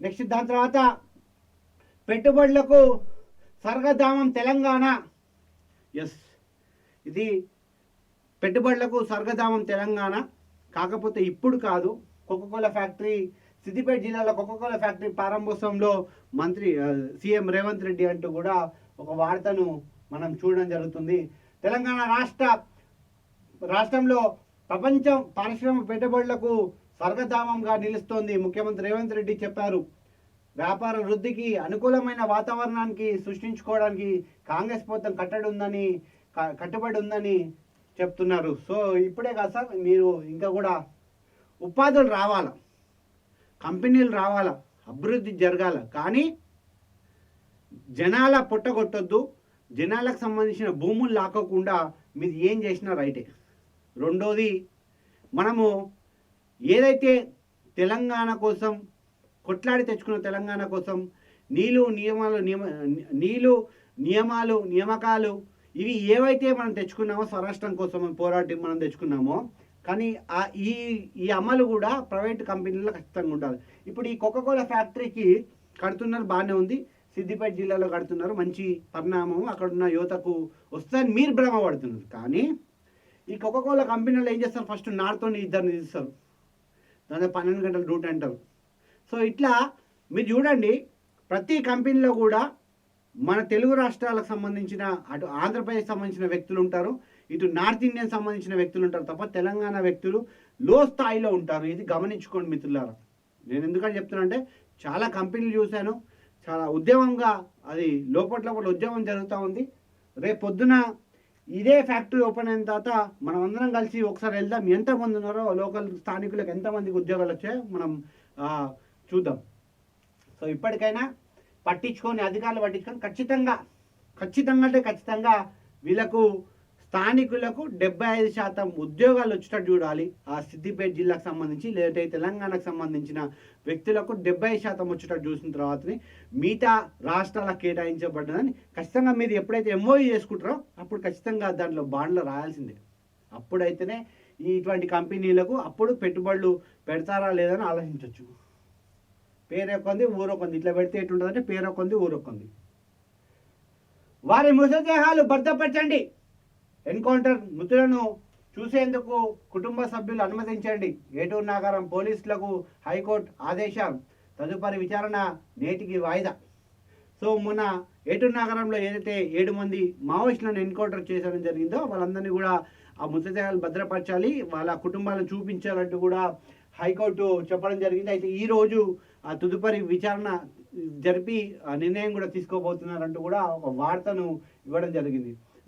Next దాని తర్వాత పెట్టుబడులకు స్వర్గధామం తెలంగాణ. ఎస్ ఇది పెట్టుబడులకు స్వర్గధామం తెలంగాణ. కాకపోతే ఇప్పుడు కాదు. కోకోకోలా ఫ్యాక్టరీ సిద్దిపేట జిల్లాలో కోకోకోలా ఫ్యాక్టరీ ప్రారంభోత్సవంలో మంత్రి సీఎం రేవంత్ రెడ్డి అంటూ కూడా ఒక వార్తను మనం చూడడం జరుగుతుంది. తెలంగాణ రాష్ట్ర రాష్ట్రంలో ప్రపంచం పారిశ్రామిక పెట్టుబడులకు స్వర్గధామంగా నిలుస్తోంది. ముఖ్యమంత్రి రేవంత్ రెడ్డి చెప్పారు. వ్యాపార వృద్ధికి అనుకూలమైన వాతావరణానికి సృష్టించుకోవడానికి కాంగ్రెస్ ప్రభుత్వం కట్టడి ఉందని కట్టుబడి ఉందని చెప్తున్నారు. సో ఇప్పుడే కాదు సార్ మీరు ఇంకా కూడా ఉపాధులు రావాల? కంపెనీలు రావాల? అభివృద్ధి జరగాల? కానీ జనాల పుట్టగొట్టొద్దు. జనాలకు సంబంధించిన భూములు లాక్కకుండా మీరు ఏం చేసినా రైటే. రెండోది మనము ఏదైతే తెలంగాణ కోసం కొట్లాడి తెచ్చుకున్న తెలంగాణ కోసం నీళ్ళు నియమాలు నియమ నీళ్ళు నియమాలు నియామకాలు ఇవి ఏవైతే మనం తెచ్చుకున్నామో స్వరాష్ట్రం కోసం పోరాటం మనం తెచ్చుకున్నామో కానీ ఆ ఈ ఈ అమలు కూడా ప్రైవేట్ కంపెనీలో ఖచ్చితంగా ఉండాలి. ఇప్పుడు ఈ కోకోకోలా ఫ్యాక్టరీకి కడుతున్నారు బాగానే ఉంది. సిద్దిపేట జిల్లాలో కడుతున్నారు మంచి పరిణామం అక్కడ ఉన్న యువతకు వస్తుందని మీరు భ్రమపడుతున్నారు. కానీ ఈ కోకోకోలా కంపెనీలో ఏం చేస్తారు? ఫస్ట్ నాడుతో ఇద్దరిని తీస్తారు. దాదాపు పన్నెండు గంటల డ్యూటీ అంటారు సో ఇట్లా మీరు చూడండి ప్రతి కంపెనీలో కూడా మన తెలుగు రాష్ట్రాలకు సంబంధించిన అటు ఆంధ్రప్రదేశ్ సంబంధించిన వ్యక్తులు ఉంటారు ఇటు నార్త్ ఇండియన్ సంబంధించిన వ్యక్తులు ఉంటారు తప్ప తెలంగాణ వ్యక్తులు లో స్థాయిలో ఉంటారు. ఇది గమనించుకోండి మిత్రులారా. నేను ఎందుకని చెప్తున్నానంటే చాలా కంపెనీలు చూశాను చాలా ఉద్యమంగా అది లోపల లోపల ఉద్యమం జరుగుతూ ఉంది. రేపు పొద్దున ఇదే ఫ్యాక్టరీ ఓపెన్ అయిన తర్వాత మనం అందరం కలిసి ఒకసారి వెళ్దాం. ఎంతమంది ఉన్నారో లోకల్ స్థానికులకు ఎంతమందికి ఉద్యోగాలు వచ్చాయో మనం చూద్దాం. సో ఇప్పటికైనా పట్టించుకొని అధికారులు పట్టించుకొని ఖచ్చితంగా ఖచ్చితంగా అంటే ఖచ్చితంగా వీళ్ళకు స్థానికులకు డెబ్బై ఐదు శాతం ఉద్యోగాలు వచ్చేటట్టు చూడాలి. ఆ సిద్దిపేట జిల్లాకు సంబంధించి లేదంటే తెలంగాణకు సంబంధించిన వ్యక్తులకు డెబ్బై ఐదు శాతం వచ్చేటట్టు చూసిన తర్వాతనే మిగతా రాష్ట్రాలకు కేటాయించబడ్డదని ఖచ్చితంగా మీరు ఎప్పుడైతే ఎంఓఈ చేసుకుంటారో అప్పుడు ఖచ్చితంగా దాంట్లో బాండ్లు రాయాల్సిందే. అప్పుడైతేనే ఇటువంటి కంపెనీలకు అప్పుడు పెట్టుబడులు పెడతారా లేదని ఆలోచించవచ్చు పేరొక్కంది ఊరొక్కంది ఇట్లా పెడితే ఎట్లుంటుందంటే పేరొక్కంది ఊరొక్కంది వారి మృతదేహాలు భద్రపరచండి ఎన్కౌంటర్ మృతులను చూసేందుకు కుటుంబ సభ్యులు అనుమతించండి. ఏటూరు నగరం పోలీసులకు హైకోర్టు ఆదేశాలు తదుపరి విచారణ నేటికి వాయిదా. సో మొన్న ఏటూరు నగరంలో ఏదైతే ఏడు మంది మావోయిస్టులను ఎన్కౌంటర్ చేయడం జరిగిందో వాళ్ళందరినీ కూడా ఆ మృతదేహాలు భద్రపరచాలి. వాళ్ళ కుటుంబాలను చూపించాలంటూ కూడా హైకోర్టు చెప్పడం జరిగింది. అయితే ఈ రోజు ఆ తదుపరి విచారణ జరిపి ఆ నిర్ణయం కూడా తీసుకోబోతున్నారంటూ కూడా ఒక వార్తను ఇవ్వడం జరిగింది.